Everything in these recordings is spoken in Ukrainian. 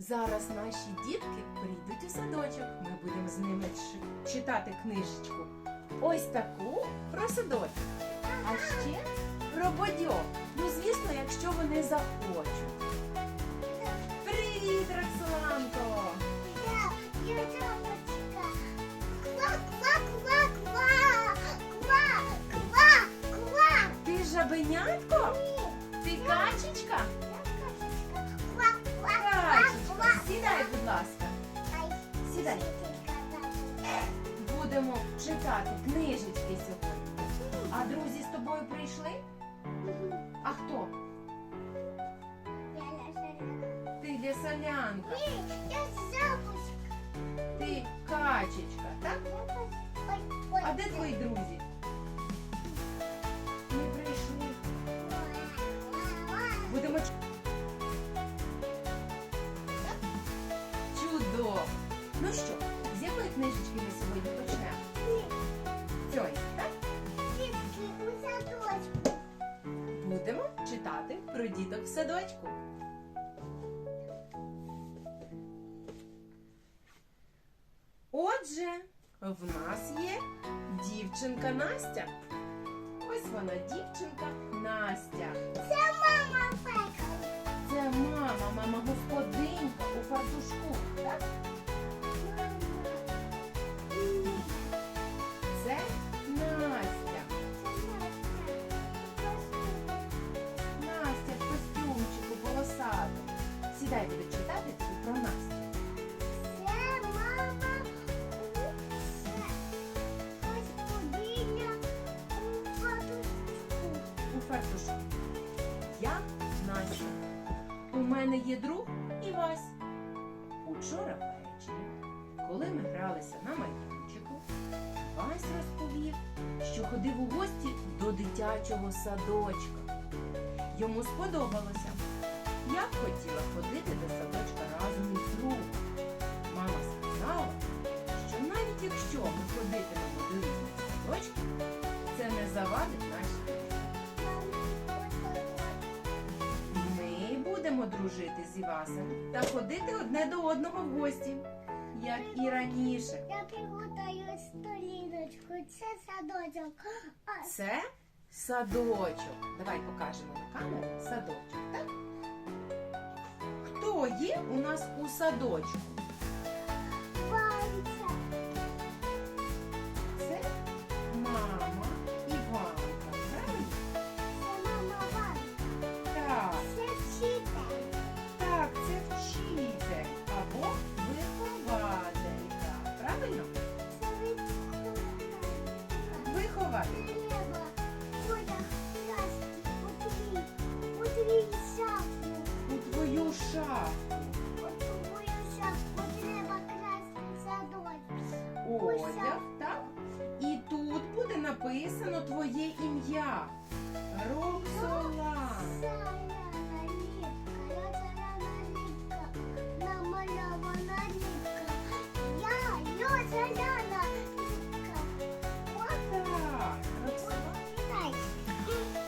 Зараз наші дітки прийдуть у садочок. Ми будемо з ними читати книжечку. Ось таку про садочок. А ще про бодьок. Ну, звісно, якщо вони захочуть. Привіт, Роксоланко! Ти жабенятко? Ти качечка? я кошечка. Ква, ква, ква, Качечка, ква. Сідай, будь ласка. Сідай. Будемо читати книжечки сьогодні. А друзі з тобою прийшли? А хто? Ти лісолянка, Ні, я жабочка. ти качечка, так? А де твої друзі? Читати про діток в садочку. Отже, в нас є дівчинка Настя. Ось вона, дівчинка Настя. Це мама пекає. Це мама, мама господинка у фартушку. Так? У фартушку. Я Настя. У мене є друг Івась. Учора ввечері, коли ми гралися на майданчику, Івась розповів, що ходив у гості до дитячого садочка. Йому сподобалося. Я б хотіла ходити до садочка разом із другом. Мама сказала, що навіть якщо ми ходитимемо до різних садочків, це не завадить нашій будемо дружити з Івасом та ходити одне до одного в гості, як і раніше. Я приготую століночку. Це садочок. Це садочок. Давай покажемо на камеру садочок, так? Хто є у нас у садочку?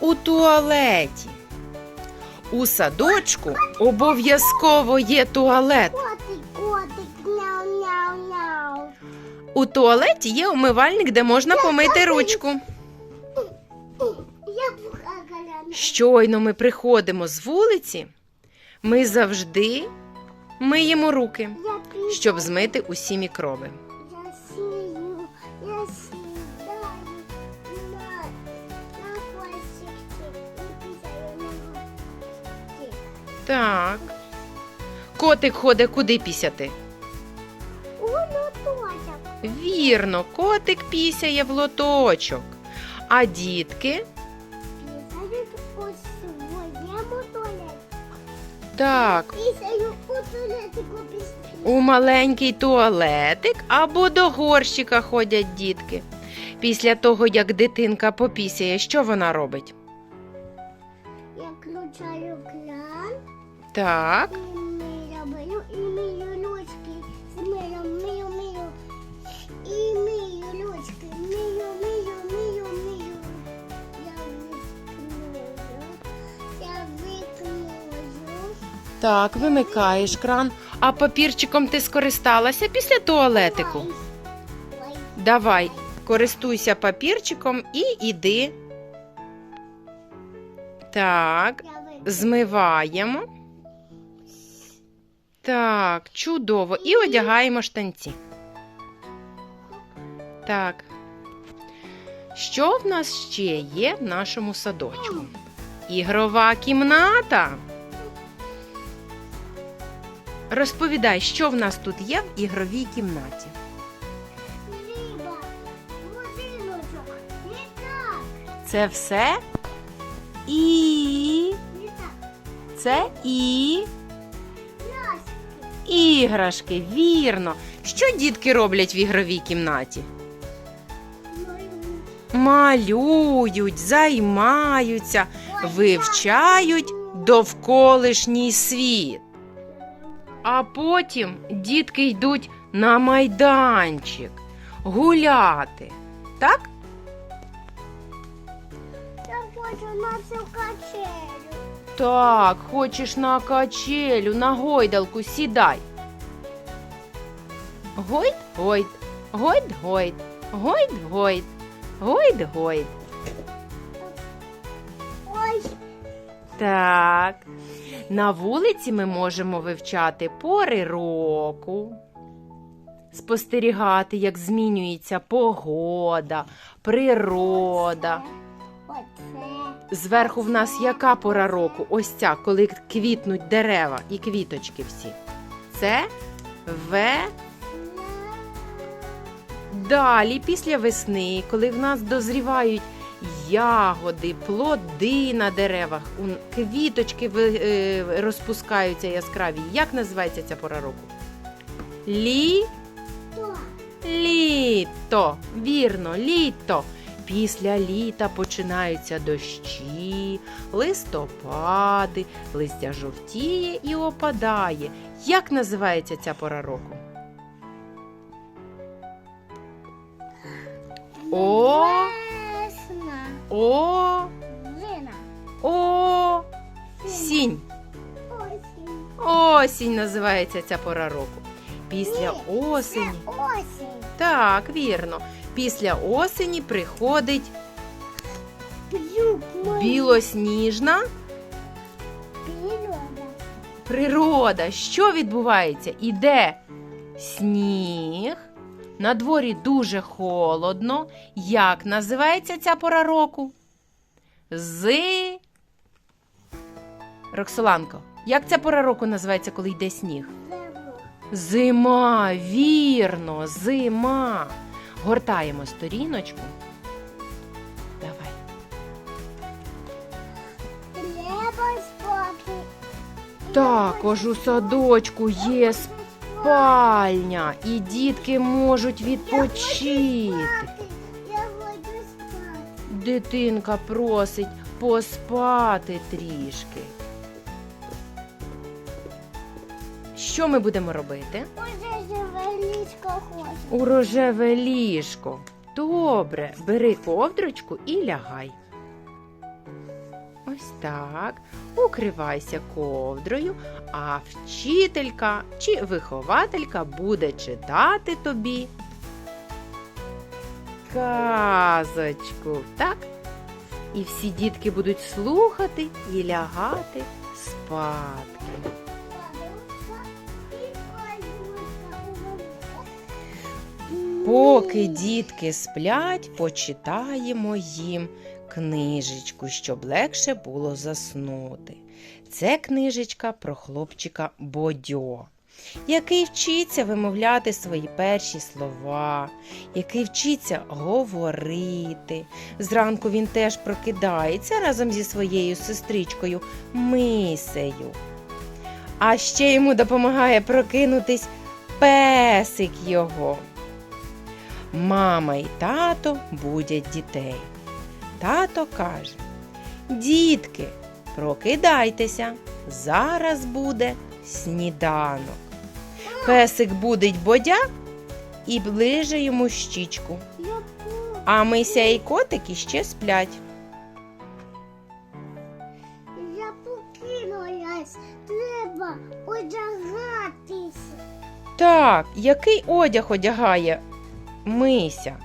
У туалеті. У садочку обов'язково є туалет. Котик, котик. У туалеті є умивальник, де можна помити ручку. Щойно ми приходимо з вулиці, ми завжди миємо руки, щоб змити усі мікроби. Так. Котик ходить куди пісяти? У лоточок. Вірно, котик пісяє в лоточок. А дітки Пісають у своєму туалеті. так, Пісаю у туалетику після. у маленький туалетик або до горщика ходять дітки. Після того, як дитинка попісяє, що вона робить? Я включаю кран Так, і мию. Я викную. Так, вимикаєш кран. А папірчиком ти скористалася після туалетику? Давай, користуйся папірчиком і іди. Так, змиваємо. Так, чудово. І одягаємо штанці. Так. Що в нас ще є в нашому садочку? Ігрова кімната. Розповідай, що в нас тут є в ігровій кімнаті. Риба, будиночок, літак, Це все. І літак, це і іграшки, вірно. Що дітки роблять в ігровій кімнаті? Малюють, займаються, вивчають довколишній світ. А потім дітки йдуть на майданчик гуляти. Так? Я хочу на цю качелю. Так, хочеш на качелю, на гойдалку сідай. Гойд, гойд, гойд, гойд, гойд, гойд, гойд, гойд. Ой, Так. На вулиці ми можемо вивчати пори року, спостерігати, як змінюється погода, природа. оце. Зверху в нас яка пора року? Ось ця, коли квітнуть дерева і квіточки всі. Це В. Далі, після весни, коли в нас дозрівають ягоди, плоди на деревах, квіточки е, розпускаються яскраві. Як називається ця пора року? Лі. Літо, вірно, літо. Після літа починаються дощі, листопади, листя жовтіє і опадає. Як називається ця пора року? О, Весна. о, Зина. о, сінь. Осінь. Осінь називається ця пора року. Після осені. Це осінь. Так, вірно. Після осені приходить білосніжна Природа. Що відбувається? Іде сніг. На дворі дуже холодно. Як називається ця пора року? З. Роксоланко, як ця пора року називається, коли йде сніг? Зима, вірно, зима. Гортаємо сторіночку. Давай. Треба спати. Також у садочку є спальня, і дітки можуть відпочити. Я хочу спати. Дитинка просить поспати трішки. Що ми будемо робити? Уже живе ліжко хоче. У рожеве ліжко. Добре, бери ковдрочку і лягай. Ось так. Укривайся ковдрою, а вчителька чи вихователька буде читати тобі казочку, так? І всі дітки будуть слухати і лягати спадки. Поки дітки сплять, почитаємо їм книжечку, щоб легше було заснути. Це книжечка про хлопчика Бодьо, який вчиться вимовляти свої перші слова, який вчиться говорити. Зранку він теж прокидається разом зі своєю сестричкою Мисею. А ще йому допомагає прокинутись песик його. Мама і тато будять дітей. Тато каже: Дітки, прокидайтеся, зараз буде сніданок. Песик будить бодя і ближе йому щічку. А мися і котики ще сплять. Я покинулась. Треба Так, який одяг одягає Мися?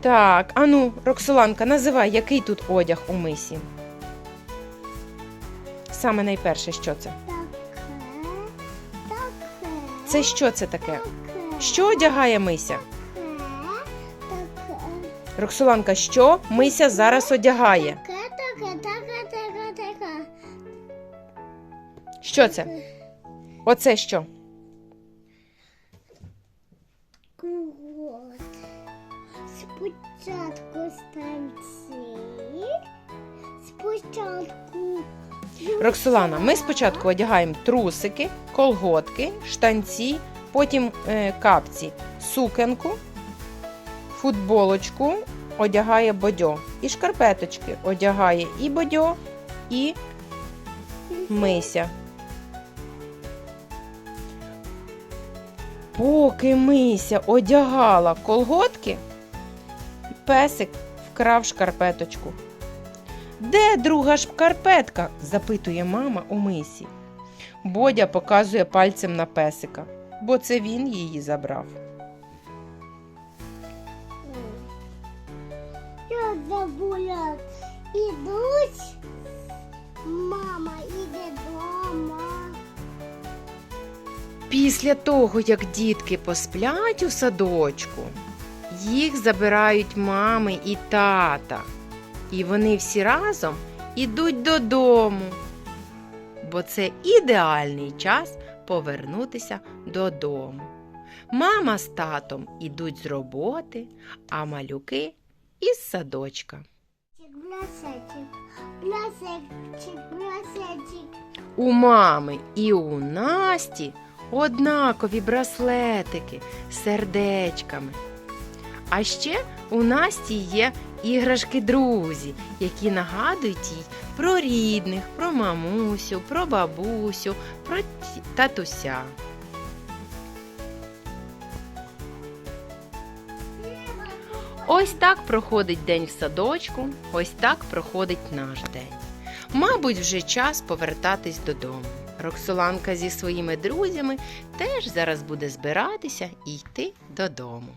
Так, ану, Роксоланка, називай, який тут одяг у мисі? Саме найперше, що це? Таке. Це що це таке? Що одягає Мися? Роксоланка, що Мися зараз одягає? Що це? Оце що? Роксолана, ми спочатку одягаємо трусики, колготки, штанці, потім е, капці, сукенку, футболочку одягає бодьо. І шкарпеточки одягає і бодьо, і мися. Поки мися одягала колготки, песик вкрав шкарпеточку. Де друга шкарпетка? запитує мама у мисі. Бодя показує пальцем на песика, бо це він її забрав. Я забула. Ідуть. Мама іде дома. Після того, як дітки посплять у садочку, їх забирають мами і тата. І вони всі разом ідуть додому. Бо це ідеальний час повернутися додому. Мама з татом ідуть з роботи, а малюки із садочка. У мами і у Насті однакові браслетики з сердечками. А ще у Насті є іграшки-друзі, які нагадують їй про рідних, про мамусю, про бабусю, про татуся. Ось так проходить день в садочку, ось так проходить наш день. Мабуть, вже час повертатись додому. Роксоланка зі своїми друзями теж зараз буде збиратися і йти додому.